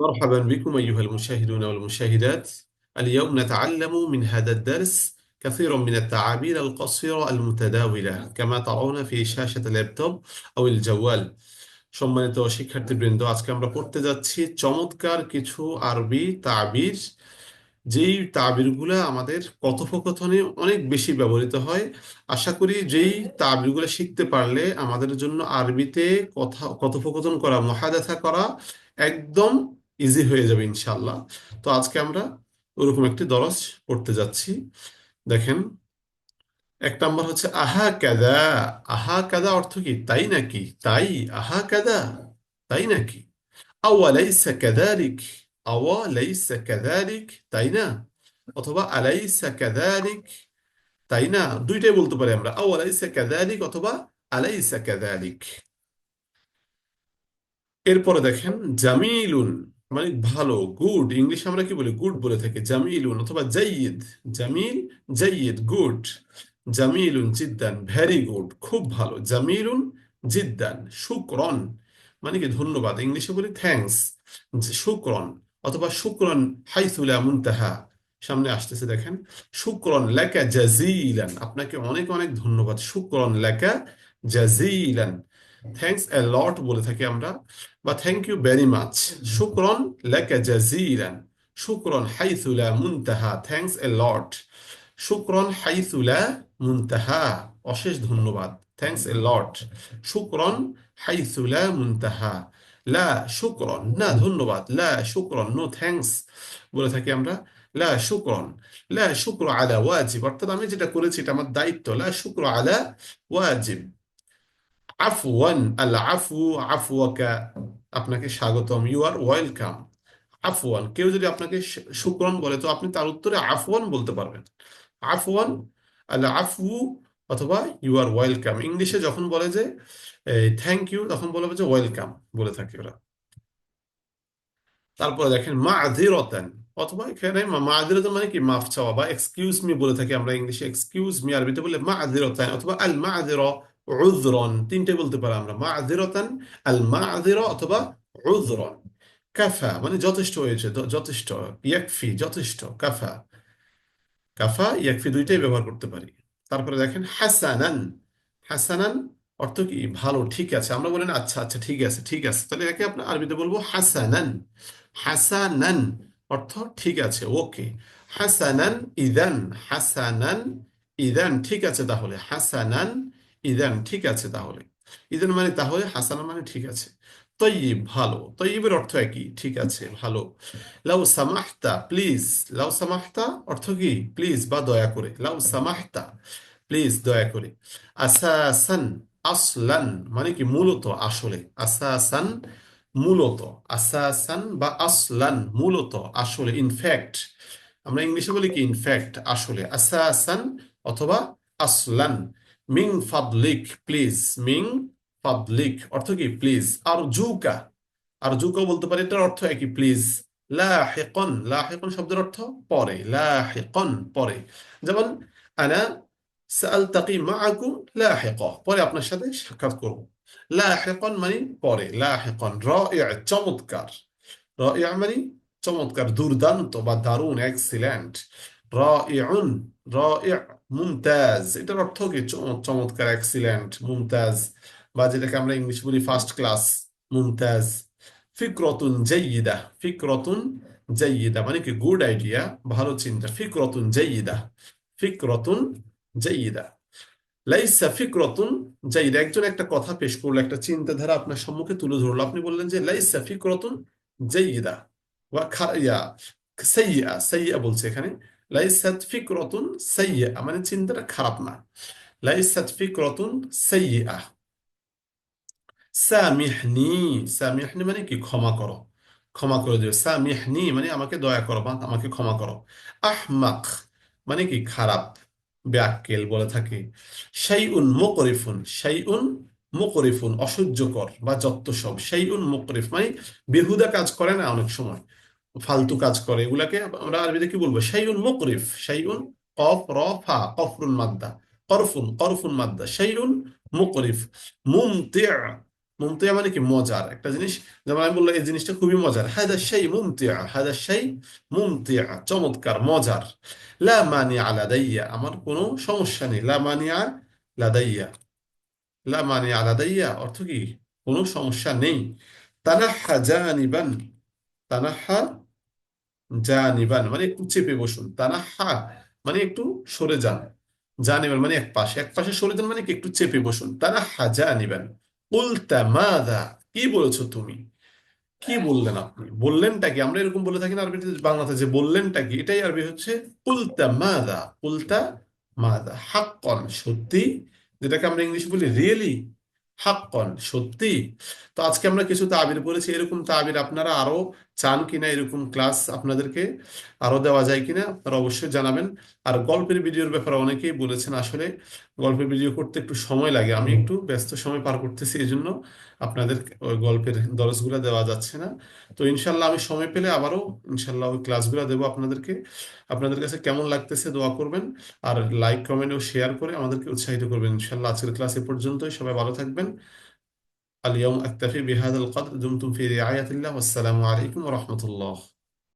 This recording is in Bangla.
مرحبا بكم أيها المشاهدون والمشاهدات اليوم نتعلم من هذا الدرس كثير من التعابير القصيرة المتداولة كما ترون في شاشة اللابتوب أو الجوال সম্মানিত শিক্ষার্থীবৃন্দ আজকে আমরা পড়তে যাচ্ছি চমৎকার কিছু আরবি তাবির যেই তাবিরগুলো আমাদের কথোপকথনে অনেক বেশি ব্যবহৃত হয় আশা করি যেই তাবিরগুলো শিখতে পারলে আমাদের জন্য আরবিতে কথা কথোপকথন করা মুহাদাসা করা একদম ইজি হয়ে যাবে ইনশাল্লাহ তো আজকে আমরা ওরকম একটি দরস পড়তে যাচ্ছি। দেখেন, এক নম্বর হচ্ছে আহা কাদা। আহা কাদা অর্থ কি? তাই নাকি? তাই। আহা কাদা, তাই নাকি? আওয়ালাইসা কাযালিক আওয়ালাইসা কাযালিক তাই না? অথবা আলাইসা কাযালিক তাই না? দুইটাই বলতে পারি আমরা। আওয়ালাইসা কাযালিক অথবা আলাইসা কাযালিক এরপরে দেখেন, জামিলুন। মানে ভালো গুড ইংলিশ আমরা কি বলি? গুড বলে থাকি। জামিলুন অথবা জাইয়িদ। জামিল, জাইয়িদ গুড জামিলুন, জিদ্দান ভেরি গুড খুব ভালো। জামিলুন, জিদ্দান, শুকরন। মানে কি? ধন্যবাদ। ইংলিশে বলি থ্যাঙ্কস শুকরন অথবা শুকরন হাইসুলা মুনতাহা। সামনে আসতেছে, দেখেন। শুকরন লাকা জাজিলান। আপনাকে অনেক অনেক ধন্যবাদ। শুকরন লাকা জাজিলান। থ্যাঙ্কস এ লট বলে থাকি আমরা। বা থ্যাংক ইউ ভেরি মাচ শুকরন লাকা জাজিলান শুকরন হাইসুলা মুনতাহা। থ্যাঙ্কস এ লট শুকরন হাইসুলা মুনতাহা। অশেষ ধন্যবাদ। থ্যাঙ্কস এ লট শুকরন হাইসুলা মুনতাহা। লা শুকরন। না, ধন্যবাদ। লা শুক্রন নো থ্যাঙ্কস বলে থাকি আমরা। লা শুক্রন। লা শুক্র আলা ওয়াজিব। অর্থাৎ আমি যেটা করেছি, এটা আমার দায়িত্ব। লা শুক্র আলা ওয়াজিব। আফওয়ান আল আফু, আফওয়াকা, আপনাকে স্বাগতম ইউ আর ওয়েলকাম আফওয়ান, কেউ যদি আপনাকে শুক্রন বলে, তো আপনি তার উত্তরে আফওয়ান বলতে পারবেন। আফওয়ান আল আফু, অথবা ইউ আর ওয়েলকাম ইংলিশে যখন বলে যে থ্যাংক ইউ তখন বলবে যে ওয়েলকাম বলে থাকে ওরা। তারপরে দেখেন মা আধিরতান অথবা এখানে মা আধিরতান মানে কি? মাফ চাওয়া বা এক্সকিউজ মি বলে থাকি আমরা ইংলিশে। এক্সকিউজ মি আরবিতে বলে মা আধিরতান অথবা আল মা আধির উযরন, তিনটে বলতে পারি আমরা মা আধিরতান আল মা আধির অথবা উযরন। কাফা মানে যথেষ্ট হয়েছে যথেষ্ট, ইয়াকফি, যথেষ্ট, কাফা। কাফা, ইয়াকফি দুইটাই ব্যবহার করতে পারি। তারপরে দেখেন, হাসানান। হাসানান অর্থ কি? ভালো, ঠিক আছে। আমরা বলেন আচ্ছা আচ্ছা ঠিক আছে ঠিক আছে। তাহলে একে আপনার আরবিতে বলব হাসানান। হাসানান অর্থ ঠিক আছে, ওকে। হাসানান ইদান হাসানান ইদান, ঠিক আছে তাহলে। হাসানান ইদান, ঠিক আছে তাহলে। ইদান মানে তাহলে হাসানান মানে ঠিক আছে। তৈব ভালো। তৈবের অর্থ একই, ঠিক আছে, ভালো। লাউ সামাহতা, প্লিজ, লাউ সামাহতা অর্থ কি? প্লিজ, বা দয়া করে। লাউ সামাহতা, প্লিজ, দয়া করে। আসাসান, আসলান মানে কি? মূলত, আসলে। আসাসান, মূলত। আসাসান বা আসলান, মূলত, আসলে ইনফ্যাক্ট আমরা ইংলিশে বলি কি? ইনফ্যাক্ট আসলে। আসাসান অথবা আসলান। মিং ফাদলিক, প্লিজ। মিং ফাদলিক অর্থ কি? প্লিজ। আর জুকা আর জুকা বলতে পারি, এটার অর্থ একই, প্লিজ। লাহিকন। লাহিকন শব্দের অর্থ পরে। লাহিকন, পরে। যেমন, আনা সালতাকি মাআকুম লাহিকা। পরে আপনার সাথে সাক্ষাৎ করব। লাহিকন মানে পরে। লাহিকন রাইআ চমৎকার। রাইআ মানে চমৎকার, দুর্দান্ত বা দারুণ এক্সিলেন্ট রাইউন রাইআ মুমতাজ এটার অর্থ কি? চমৎকার এক্সিলেন্ট মুমতাজ বা যেটাকে আমরা ইংলিশ বলি ফার্স্ট ক্লাস মুমতাজ ফিকরতুন জাইয়িদা ফিকরতুন জাইয়িদা মানে কি? গুড আইডিয়া ভালো চিন্তা, ফিকরতুন জাইয়িদা ফিকরতুন জাইয়িদা লাইসা ফিকরতুন জাইয়িদা একজন একটা কথা পেশ করল, একটা চিন্তাধারা আপনার সম্মুখে তুলে ধরলো। আপনি বললেন যে, লাইসা ফিকরতুন জাইয়িদা বা ইয়া বলছে এখানে, লাইসাত ফিকরতুন মানে চিন্তাটা খারাপ না। লাইসাত ফিকরতুন সামিহনি সামিহনি মানে কি? ক্ষমা করো। ক্ষমা করে সামিহনি মানে আমাকে দয়া করো, বা আমাকে ক্ষমা করো। আহমাক মানে কি? খারাপ ব্যাক্কেল বলে থাকে। সেই শাইউন মুকরিফুন শাইউন মুকরিফুন, অসহ্যকর বা যত্ত সব শাইউন মুকরিফ মানে বেহুদা কাজ করে না অনেক সময়। ফালতু কাজ করে। এগুলাকে আমরা আরবিতে কি বলব? শাইউন মুকরিফ। শাইউন কফ, র, ফা কফরুন মাদ্দা। করফুন করফুন মাদ্দা। শাইউন মুকরিফ। মুমতি' মুমতিয়া মানে কি? মজার। একটা জিনিস, যেমন আমি বললাম, এই জিনিসটা খুবই মজার। হাদা সেই মুমতিয়া হাদা সেই মুমতিয়া চমৎকার, মজার। লা মানিয়া লাদাইয়া। আমার কোনো সমস্যা নেই। লা মানিয়া লাদাইয়া। লা মানিয়া লাদাইয়া অর্থ কি? কোনো সমস্যা নেই। তানাহা জানিবান। তানাহা জানিবান মানে একটু চেপে বসুন তানাহা মানে একটু সরে যান। জানিবান মানে এক পাশে এক পাশে সরে যান মানে কি, একটু চেপে বসুন। তানাহা জানিবান কুলতা মাদা, কি বলেছ তুমি? কি বললেন আপনি? বললেনটা কি? আমরা এরকম বলে থাকি না আরবিতে, বাংলাতে যে বললেনটা কি? এটাই আরবি হচ্ছে কুলতা মাদা কুলতা মাদা। হাক্কন, সত্যি, যেটাকে আমরা ইংলিশে বলি রিয়েলি হাক্কন, সত্যি? তো আজকে আমরা কিছু তাবির পড়েছি, এরকম তাবির আপনারা আরও চান কিনা, এরকম ক্লাস আপনাদেরকে আরও দেওয়া যায় কিনা আপনারা অবশ্যই জানাবেন। আর গল্পের ভিডিওর ব্যাপারে অনেকেই বলেছেন আসলে গল্পের ভিডিও করতে একটু সময় লাগে, আমি একটু ব্যস্ত সময় পার করতেছি এই জন্য আপনাদের ওই গল্পের দরজগুলো দেওয়া যাচ্ছে না। তো ইনশাল্লাহ আমি সময় পেলে আবারও ইনশাল্লাহ ওই ক্লাসগুলো দেবো আপনাদেরকে। আপনাদের কাছে কেমন লাগতেছে দোয়া করবেন, আর লাইক, কমেন্ট ও শেয়ার করে আমাদেরকে উৎসাহিত করবেন। ইনশাল্লাহ আজকের ক্লাস এ পর্যন্তই, সবাই ভালো থাকবেন। اليوم أكتفي بهذا القدر دمتم في رعاية الله والسلام عليكم ورحمة الله.